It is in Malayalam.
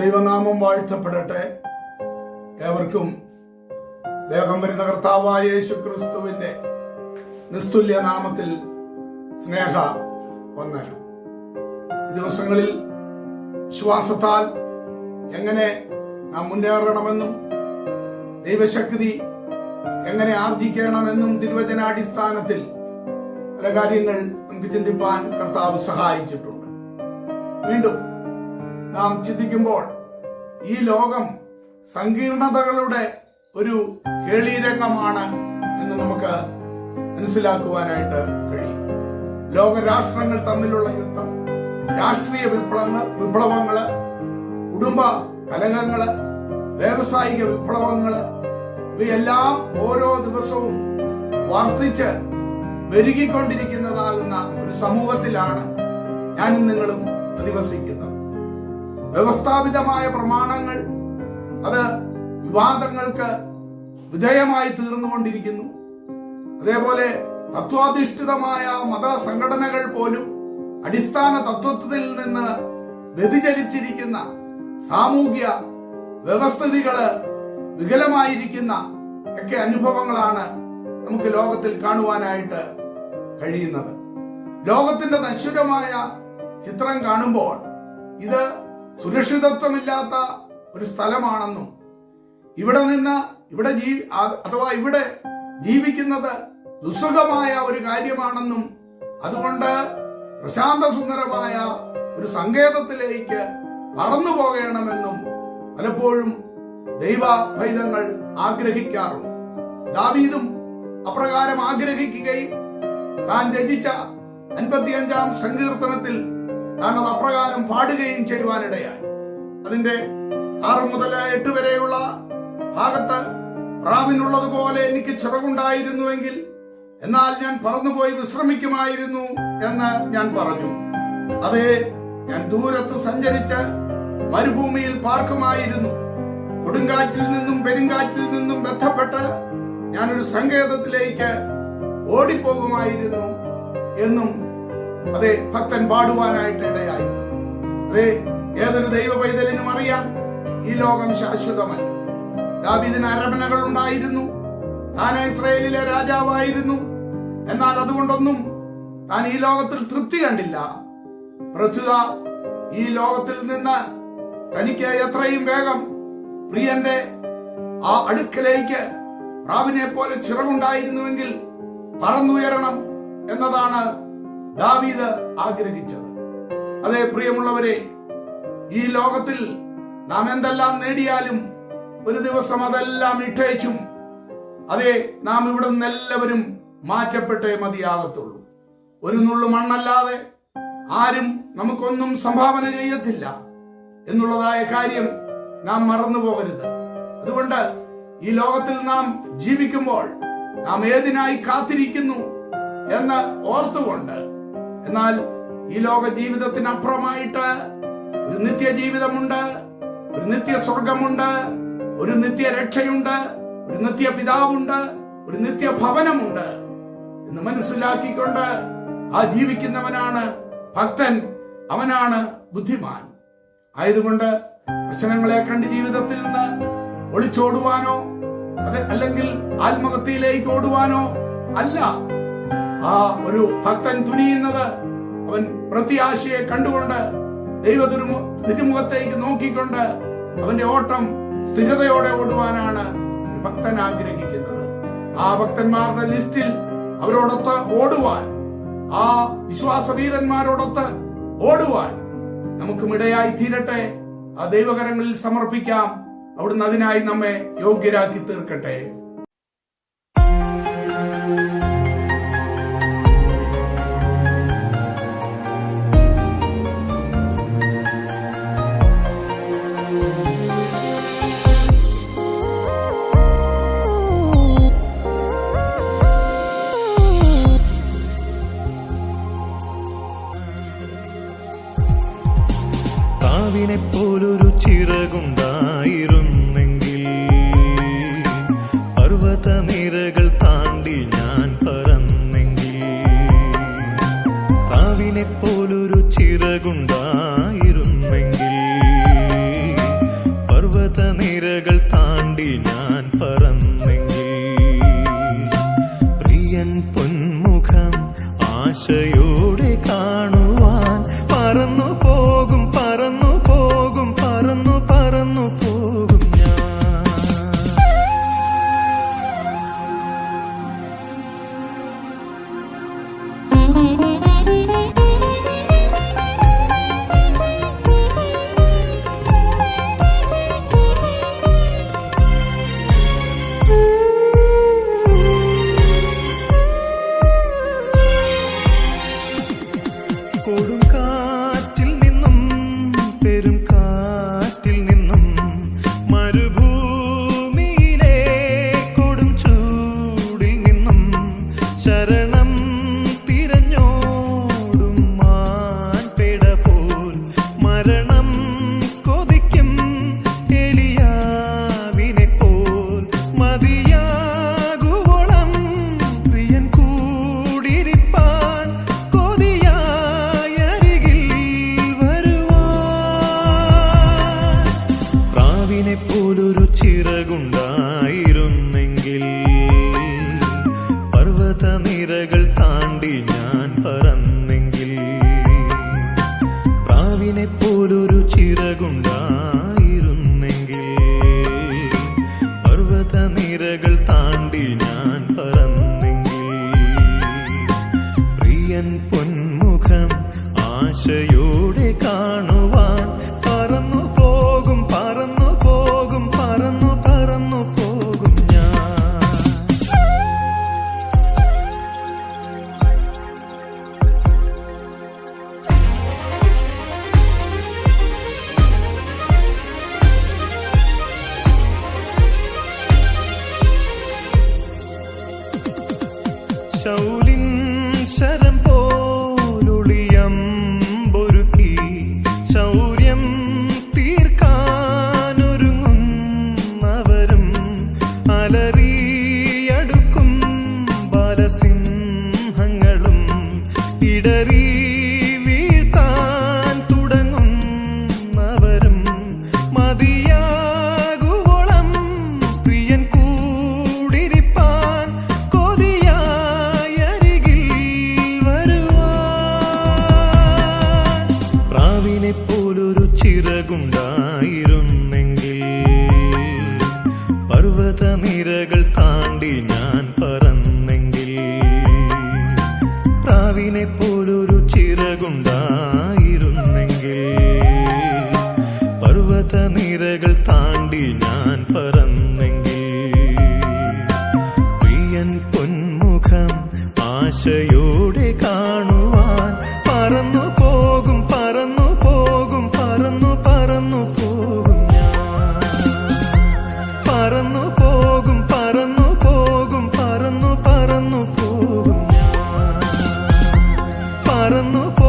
ദൈവനാമം വാഴ്ത്തപ്പെടട്ടെ. ഏവർക്കും വേഗം വരുന്ന കർത്താവായ യേശു ക്രിസ്തുവിന്റെ നിസ്തുല്യ നാമത്തിൽ സ്നേഹ ഒന്ന് ഈ ദിവസങ്ങളിൽ വിശ്വാസത്താൽ എങ്ങനെ നാം മുന്നേറണമെന്നും ദൈവശക്തി എങ്ങനെ ആർജിക്കണമെന്നും തിരുവചനാടിസ്ഥാനത്തിൽ പല കാര്യങ്ങൾ നമുക്ക് ചിന്തിപ്പാൻ കർത്താവ് സഹായിച്ചിട്ടുണ്ട്. വീണ്ടും നാം ചിന്തിക്കുമ്പോൾ ഈ ലോകം സങ്കീർണതകളുടെ ഒരു കേളീരംഗമാണ് എന്ന് നമുക്ക് മനസ്സിലാക്കുവാനായിട്ട് കഴിയും. ലോകരാഷ്ട്രങ്ങൾ തമ്മിലുള്ള യുദ്ധം രാഷ്ട്രീയ വിപ്ലവങ്ങൾ വിപ്ലവങ്ങൾ കുടുംബ കലഹങ്ങൾ വ്യാവസായിക വിപ്ലവങ്ങൾ ഇവയെല്ലാം ഓരോ ദിവസവും വർദ്ധിച്ച് പെരുകിക്കൊണ്ടിരിക്കുന്നതാകുന്ന ഒരു സമൂഹത്തിലാണ് ഞാനും നിങ്ങളും അധിവസിക്കുന്നത് വ്യവസ്ഥാപിതമായ പ്രമാണങ്ങൾ അത് വിവാദങ്ങൾക്ക് വിധേയമായി തീർന്നുകൊണ്ടിരിക്കുന്നു. അതേപോലെ തത്വാധിഷ്ഠിതമായ മത സംഘടനകൾ പോലും അടിസ്ഥാന തത്വത്തിൽ നിന്ന് വ്യതിചലിച്ചിരിക്കുന്ന സാമൂഹ്യ വ്യവസ്ഥിതികൾ വികലമായിരിക്കുന്ന ഒക്കെ അനുഭവങ്ങളാണ് നമുക്ക് ലോകത്തിൽ കാണുവാനായിട്ട് കഴിയുന്നത്. ലോകത്തിന്റെ നശ്വരമായ ചിത്രം കാണുമ്പോൾ ഇത് സുരക്ഷിതത്വമില്ലാത്ത ഒരു സ്ഥലമാണെന്നും ഇവിടെ നിന്ന് ഇവിടെ ജീ അഥവാ ഇവിടെ ജീവിക്കുന്നത് ദുസ്സുഖമായ ഒരു കാര്യമാണെന്നും അതുകൊണ്ട് പ്രശാന്ത സുന്ദരമായ ഒരു സങ്കേതത്തിലേക്ക് പറന്നു പോകണമെന്നും പലപ്പോഴും ദൈവ ഭൈതങ്ങൾ ആഗ്രഹിക്കാറുണ്ട്. ദാവീദും അപ്രകാരം ആഗ്രഹിക്കുകയും താൻ രചിച്ച അൻപത്തിയഞ്ചാം സങ്കീർത്തനത്തിൽ താൻ അത് അപ്രകാരം പാടുകയും ചെയ്യുവാനിടയായി. അതിന്റെ ആറ് മുതൽ എട്ട് വരെയുള്ള ഭാഗത്ത് പ്രാവിനുള്ളതുപോലെ എനിക്ക് ചിറകുണ്ടായിരുന്നുവെങ്കിൽ എന്നാൽ ഞാൻ പറന്നുപോയി വിശ്രമിക്കുമായിരുന്നു എന്ന് ഞാൻ പറഞ്ഞു. അതെ ഞാൻ ദൂരത്ത് സഞ്ചരിച്ച് മരുഭൂമിയിൽ പാർക്കുമായിരുന്നു. കൊടുങ്കാറ്റിൽ നിന്നും പെരുങ്കാറ്റിൽ നിന്നും ബന്ധപ്പെട്ട് ഞാനൊരു സങ്കേതത്തിലേക്ക് ഓടിപ്പോകുമായിരുന്നു എന്നും അതെ ഭക്തൻ പാടുവാനായിട്ട് ഇടയായി. അതെ ഏതൊരു ദൈവ പൈതലിനും അറിയാം ഈ ലോകം ശാശ്വതമല്ല. ദാവീദിന് അരമനകൾ ഉണ്ടായിരുന്നു. താൻ ഇസ്രയേലിലെ രാജാവായിരുന്നു. എന്നാൽ അതുകൊണ്ടൊന്നും താൻ ഈ ലോകത്തിൽ തൃപ്തി കണ്ടില്ല. പ്രസ്തുത ഈ ലോകത്തിൽ നിന്ന് തനിക്ക് എത്രയും വേഗം പ്രിയന്റെ ആ അടുക്കലേക്ക് പ്രാവിനെ പോലെ ചിറകുണ്ടായിരുന്നുവെങ്കിൽ പറന്നുയരണം എന്നതാണ് ദാവീദ് ആഗ്രഹിച്ചത്. അതേ പ്രിയമുള്ളവരെ ഈ ലോകത്തിൽ നാം എന്തെല്ലാം നേടിയാലും ഒരു ദിവസം അതെല്ലാം ഇട്ടേച്ചും അതെ നാം ഇവിടെ നിന്ന് എല്ലാവരും മാറ്റപ്പെട്ടേ മതിയാകത്തുള്ളൂ. ഒരു നുള്ളു മണ്ണല്ലാതെ ആരും നമുക്കൊന്നും സംഭാവന ചെയ്യത്തില്ല. എന്നുള്ളതായ കാര്യം നാം മറന്നു പോകരുത് അതുകൊണ്ട് ഈ ലോകത്തിൽ നാം ജീവിക്കുമ്പോൾ നാം ഏതിനായി കാത്തിരിക്കുന്നു എന്ന് ഓർത്തുകൊണ്ട് എന്നാൽ ഈ ലോക ജീവിതത്തിനപ്പുറമായിട്ട് ഒരു നിത്യ ജീവിതമുണ്ട് ഒരു നിത്യ സ്വർഗമുണ്ട് ഒരു നിത്യ രക്ഷയുണ്ട് ഒരു നിത്യ പിതാവുണ്ട് ഒരു നിത്യ ഭവനമുണ്ട് എന്ന് മനസ്സിലാക്കിക്കൊണ്ട് ആ ജീവിക്കുന്നവനാണ് ഭക്തൻ അവനാണ് ബുദ്ധിമാൻ. ആയതുകൊണ്ട് പ്രശ്നങ്ങളെ കണ്ട് ജീവിതത്തിൽ നിന്ന് ഒളിച്ചോടുവാനോ അതെ അല്ലെങ്കിൽ ആത്മഹത്യയിലേക്ക് ഓടുവാനോ അല്ല. ആ ഒരു ഭക്തൻ തുനിയുന്നത് അവൻ പ്രത്യാശയെ കണ്ടുകൊണ്ട് ദൈവ തിരുമുഖത്തേക്ക് നോക്കിക്കൊണ്ട് അവന്റെ ഓട്ടം സ്ഥിരതയോടെ ഓടുവാനാണ് ഒരു ഭക്തൻ ആഗ്രഹിക്കുന്നത്. ആ ഭക്തന്മാരുടെ ലിസ്റ്റിൽ അവരോടൊത്ത് ഓടുവാൻ ആ വിശ്വാസവീരന്മാരോടൊത്ത് ഓടുവാൻ നമുക്കും ഇടയായി തീരട്ടെ. ആ ദൈവകരങ്ങളിൽ സമർപ്പിക്കാം. അവിടുന്ന് അതിനായി നമ്മെ യോഗ്യരാക്കി തീർക്കട്ടെ. ആത്മാവിനെ പോലൊരു ചിറകുണ്ടായിരുന്നെങ്കിൽ പർവതനിരകൾ നിനകുണ്ടായിരുന്നെങ്കിൽ പർവത നിരകൾ താണ്ടി ഞാൻ പറന്നെങ്കിൽ പ്രിയൻ പൊന്മുഖം ആശയോടെ കാണും ഉണ്ടായിരുന്നെങ്കിൽ പർവത നിരകൾ താണ്ടി ഞാൻ പറന്നെങ്കിൽ പ്രാവിനെ പോലൊരു ചിറകുണ്ടായിരുന്നെങ്കിൽ പർവത നിരകൾ താണ്ടി ഞാൻ പറന്നെങ്കിൽ പ്രിയൻ പൊന്മുഖം ആശയോടെ കാണുവാൻ പറന്നു ну